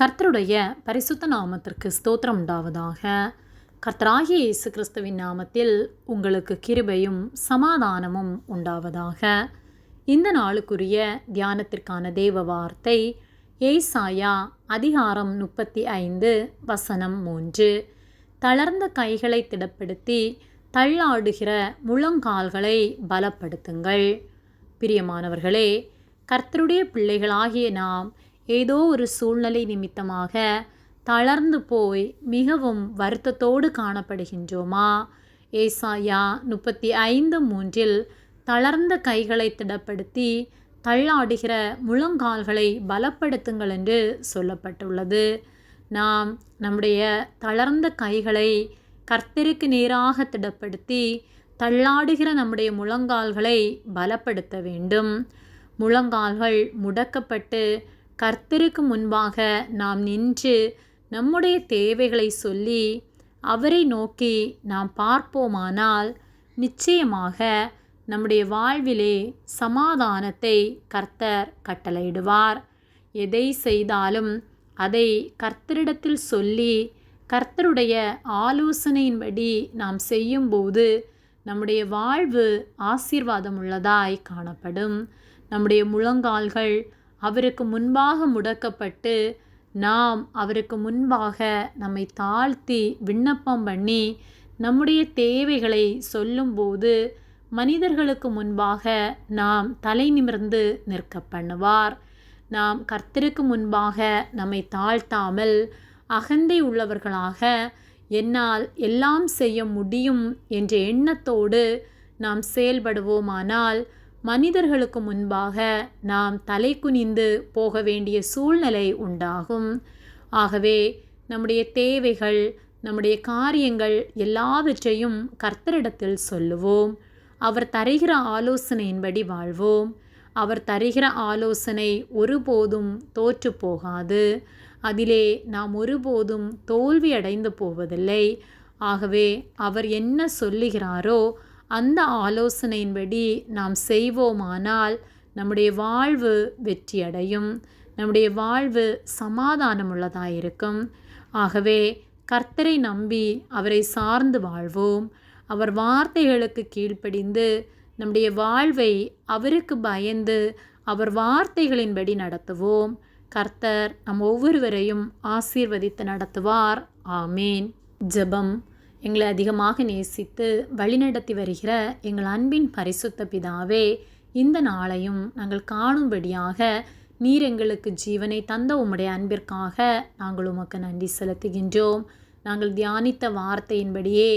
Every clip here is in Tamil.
கர்த்தருடைய பரிசுத்த நாமத்திற்கு ஸ்தோத்திரம் உண்டாவதாக. கர்த்தராகிய இயேசு கிறிஸ்துவின் நாமத்தில் உங்களுக்கு கிருபையும் சமாதானமும் உண்டாவதாக. இந்த நாளுக்குரிய தியானத்திற்கான தேவ வார்த்தை ஏசாயா அதிகாரம் முப்பத்தி ஐந்து வசனம் மூன்று. தளர்ந்த கைகளை திடப்படுத்தி தள்ளாடுகிற முழங்கால்களை பலப்படுத்துங்கள். பிரியமானவர்களே கர்த்தருடைய பிள்ளைகளாகிய நாம் ஏதோ ஒரு சூழ்நிலை நிமித்தமாக தளர்ந்து போய் மிகவும் வருத்தத்தோடு காணப்படுகின்றோமா? ஏசாயா முப்பத்தி ஐந்து மூன்றில் தளர்ந்த கைகளை திடப்படுத்தி தள்ளாடுகிற முழங்கால்களை பலப்படுத்துங்கள் என்று சொல்லப்பட்டுள்ளது. நாம் நம்முடைய தளர்ந்த கைகளை கர்த்தருக்கு நேராக திடப்படுத்தி தள்ளாடுகிற நம்முடைய முழங்கால்களை பலப்படுத்த வேண்டும். முழங்கால்கள் முடக்கப்பட்டு கர்த்தருக்கு முன்பாக நாம் நின்று நம்முடைய தேவைகளை சொல்லி அவரை நோக்கி நாம் பார்ப்போமானால் நிச்சயமாக நம்முடைய வாழ்விலே சமாதானத்தை கர்த்தர் கட்டளையிடுவார். எதை செய்தாலும் அதை கர்த்தரிடத்தில் சொல்லி கர்த்தருடைய ஆலோசனையின்படி நாம் செய்யும்போது நம்முடைய வாழ்வு ஆசீர்வாதம் உள்ளதாய் காணப்படும். நம்முடைய முழங்கால்கள் அவருக்கு முன்பாக முடக்கப்பட்டு நாம் அவருக்கு முன்பாக நம்மை தாழ்த்தி விண்ணப்பம் பண்ணி நம்முடைய தேவைகளை சொல்லும்போது மனிதர்களுக்கு முன்பாக நாம் தலை நிமிர்ந்து நிற்க பண்ணுவார். நாம் கர்த்தருக்கு முன்பாக நம்மை தாழ்த்தாமல் அகந்தை உள்ளவர்களாக என்னால் எல்லாம் செய்ய முடியும் என்ற எண்ணத்தோடு நாம் செயல்படுவோமானால் மனிதர்களுக்கு முன்பாக நாம் தலை குனிந்து போக வேண்டிய சூழ்நிலை உண்டாகும். ஆகவே நம்முடைய தேவைகள் நம்முடைய காரியங்கள் எல்லாவற்றையும் கர்த்தரிடத்தில் சொல்லுவோம். அவர் தருகிற ஆலோசனையின்படி வாழ்வோம். அவர் தருகிற ஆலோசனை ஒருபோதும் தோற்று போகாது. அதிலே நாம் ஒருபோதும் தோல்வி அடைந்து போவதில்லை. ஆகவே அவர் என்ன சொல்லுகிறாரோ அந்த ஆலோசனையின்படி நாம் செய்வோமானால் நம்முடைய வாழ்வு வெற்றியடையும் நம்முடைய வாழ்வு சமாதானமுள்ளதாயிருக்கும். ஆகவே கர்த்தரை நம்பி அவரை சார்ந்து வாழ்வோம். அவர் வார்த்தைகளுக்கு கீழ்ப்படிந்து நம்முடைய வாழ்வை அவருக்கு பயந்து அவர் வார்த்தைகளின்படி நடத்துவோம். கர்த்தர் நம் ஒவ்வொருவரையும் ஆசீர்வதித்து நடத்துவார். ஆமேன். ஜெபம். எங்களை அதிகமாக நேசித்து வழிநடத்தி வருகிற எங்கள் அன்பின் பரிசுத்த பிதாவே இந்த நாளையும் நாங்கள் காணும்படியாக நீர் எங்களுக்கு ஜீவனை தந்த உம்முடைய அன்பிற்காக நாங்கள் உமக்கு நன்றி செலுத்துகின்றோம். நாங்கள் தியானித்த வார்த்தையின்படியே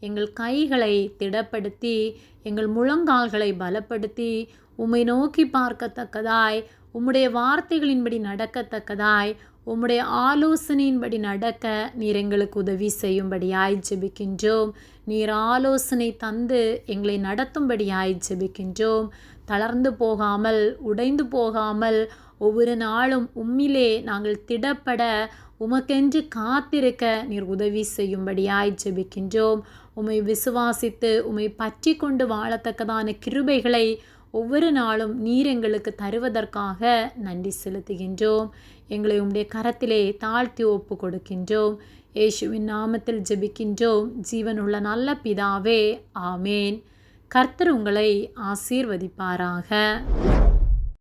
எங்கள் கைகளை திடப்படுத்தி எங்கள் முழங்கால்களை பலப்படுத்தி உம்மை நோக்கி பார்க்கத்தக்கதாய் உம்முடைய வார்த்தைகளின்படி நடக்கத்தக்கதாய் உம்முடைய ஆலோசனையின்படி நடக்க நீர் எங்களுக்கு உதவி செய்யும்படியாய் ஜெபிக்கின்றோம். நீர் ஆலோசனை தந்து எங்களை நடத்தும்படியாய் ஜெபிக்கின்றோம். தளர்ந்து போகாமல் உடைந்து போகாமல் ஒவ்வொரு நாளும் உம்மிலே நாங்கள் திடப்பட உமக்கென்று காத்திருக்க நீர் உதவி செய்யும்படியாய் ஜெபிக்கின்றோம். உம்மை விசுவாசித்து உம்மை பற்றி கொண்டு வாழத்தக்கதான கிருபைகளை ஒவ்வொரு நாளும் நீர் எங்களுக்கு தருவதற்காக நன்றி செலுத்துகின்றோம். எங்களை உம்முடைய கரத்திலே தாழ்த்தி ஒப்பு கொடுக்கின்றோம். இயேசுவின் நாமத்தில் ஜெபிக்கின்றோம். ஜீவனுள்ள நல்ல பிதாவே ஆமேன். கர்த்தர் உங்களை ஆசீர்வதிப்பாராக.